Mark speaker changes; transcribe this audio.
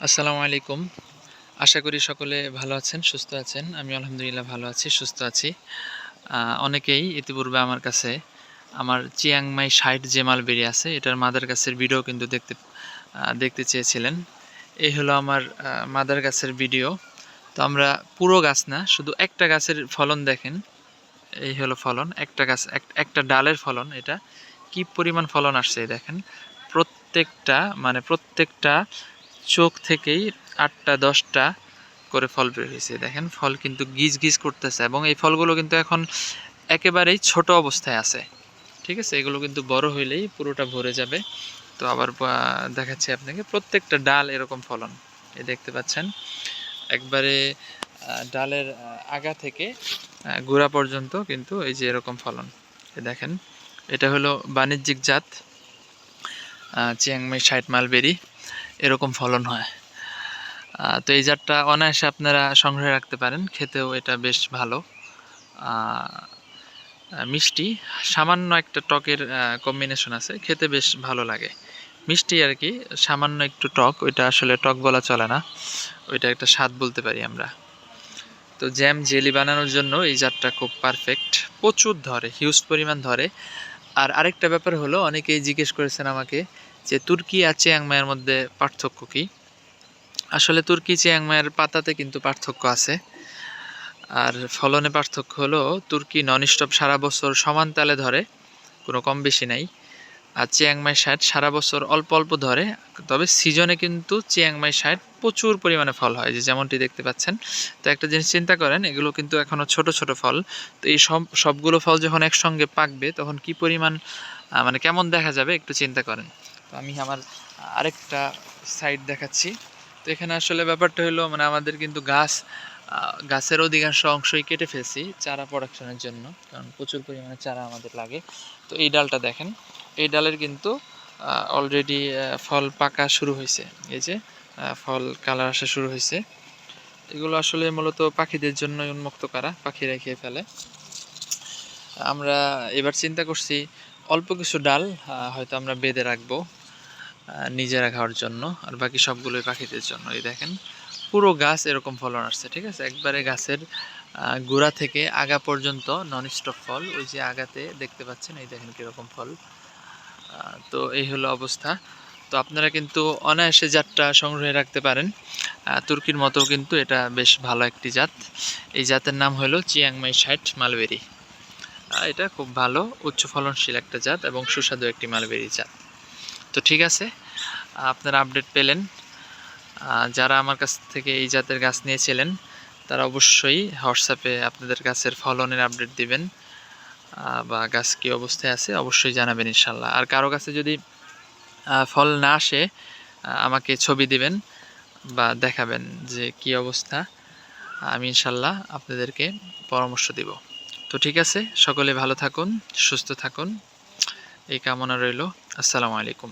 Speaker 1: আসসালামু আলাইকুম। আশা করি সকলে ভালো আছেন, সুস্থ আছেন। আমি আলহামদুলিল্লাহ ভালো আছি, সুস্থ আছি। অনেকেই ইতিপূর্বে আমার কাছে আমার চিয়াংমাই ষাট যে মাল মালবেরি আছে, এটার মাদার গাছের ভিডিও কিন্তু দেখতে দেখতে চেয়েছিলেন। এই হলো আমার মাদার গাছের ভিডিও। তো আমরা পুরো গাছ না, শুধু একটা গাছের ফলন দেখেন। এই হলো ফলন, একটা গাছ, এক- একটা ডালের ফলন এটা। কি পরিমাণ ফলন আসছে দেখেন। প্রত্যেকটা মানে প্রত্যেকটা চোখ থেকেই আটটা, দশটা করে ফল বের হয়েছে। দেখেন, ফল কিন্তু গিজ গিজ করতেছে এবং এই ফলগুলো কিন্তু এখন একেবারেই ছোট অবস্থায় আছে। ঠিক আছে? এগুলো কিন্তু বড় হইলেই পুরোটা ভরে যাবে। তো আবার দেখাচ্ছি আপনাকে। প্রত্যেকটা ডাল এরকম ফলন। এই দেখতে পাচ্ছেন? একবারে ডালের আগা থেকে গোড়া পর্যন্ত কিন্তু এই যে এরকম ফলন। এই দেখেন, এটা হলো বাণিজ্যিক জাত চিয়াংমাই ষাট মালবেরি। এরকম ফলন হয়। তো এই জাতটা অনায়াসে আপনারা সংগ্রহে রাখতে পারেন, খেতেও এটা বেশ ভালো। মিষ্টি, সামান্য একটা টকের কম্বিনেশন আছে, খেতে বেশ ভালো লাগে। মিষ্টি আর কি, সামান্য একটু টক, ওইটা আসলে টক বলা চলে না, ওইটা একটা স্বাদ বলতে পারি আমরা। তো জ্যাম জেলি বানানোর জন্য এই জাতটা খুব পারফেক্ট প্রচুর ধরে হিউজ পরিমাণ ধরে। আর আরেকটা ব্যাপার হলো, অনেকেই জিজ্ঞেস করেছেন আমাকে যে তুর্কি আর চিয়াংমাইয়ের মধ্যে পার্থক্য কি? আসলে তুর্কি চিয়াংমাইয়ের পাতাতে কিন্তু পার্থক্য আছে। আর ফলনে পার্থক্য হলো, তুর্কি নন স্টপ সারা বছর সমান তালে ধরে, কোনো কম বেশি নাই। আর চিয়াংমাই ষাট সারা বছর অল্প অল্প ধরে, তবে সিজনে কিন্তু চিয়াংমাই ষাট প্রচুর পরিমাণে ফল হয়, যে যেমনটি দেখতে পাচ্ছেন। তো একটা জিনিস চিন্তা করেন, এগুলো কিন্তু এখনও ছোট ছোট ফল। তো এই সব, সবগুলো ফল যখন একসঙ্গে পাকবে, তখন কি পরিমাণ মানে কেমন দেখা যাবে একটু চিন্তা করেন। তো আমি আমার আরেকটা সাইড দেখাচ্ছি। তো এখানে আসলে ব্যাপারটা হলো মানে আমাদের কিন্তু গাছ গাছের অধিকাংশ অংশই কেটে ফেলছি চারা প্রোডাকশনের জন্য, কারণ প্রচুর পরিমাণে চারা আমাদের লাগে। তো এই ডালটা দেখেন, এই ডালের কিন্তু অলরেডি ফল পাকা শুরু হয়েছে। এই যে ফল কালার আসা শুরু হয়েছে। এগুলো আসলে মূলত পাখিদের জন্য উন্মুক্ত করা পাখিরা খেয়ে ফেলে। আমরা এবার চিন্তা করছি, অল্প কিছু ডাল হয়তো আমরা বেঁধে রাখব। নিজেরা খাওয়ার জন্য আর বাকি সবগুলোই পাখিদের জন্য। এই দেখেন, পুরো গাছ এরকম ফলন আসছে, ঠিক আছে? একবারে গাছের গোড়া থেকে আগা পর্যন্ত নন স্টপ ফল, ওই যে আগাতে দেখতে পাচ্ছেন, এই দেখেন কীরকম ফল। তো এই হলো অবস্থা। তো আপনারা কিন্তু অনায়াসে জাতটা সংগ্রহে রাখতে পারেন। তুর্কির মতো কিন্তু এটা বেশ ভালো একটি জাত। এই জাতের নাম হলো চিয়াংমাই ষাট মালবেরি। এটা খুব ভালো উচ্চ ফলনশীল একটা জাত এবং সুস্বাদু একটি মালবেরি জাত। তো ঠিক আছে, আপনারা আপডেট পেলেন। যারা আমার কাছ থেকে এই জাতের গাছ নিয়েছিলেন, তারা অবশ্যই হোয়াটসঅ্যাপে আপনাদের গাছের ফলনের আপডেট দিবেন। বা গাছ কী অবস্থায় আছে, অবশ্যই জানাবেন ইনশাল্লাহ। আর কারও কাছে যদি ফল না আসে আমাকে ছবি দিবেন বা দেখাবেন যে কি অবস্থা, আমি ইনশাল্লাহ আপনাদেরকে পরামর্শ দিব। তো ঠিক আছে, সকলে ভালো থাকুন, সুস্থ থাকুন। এই কামনা রইল। আসসালামু আলাইকুম।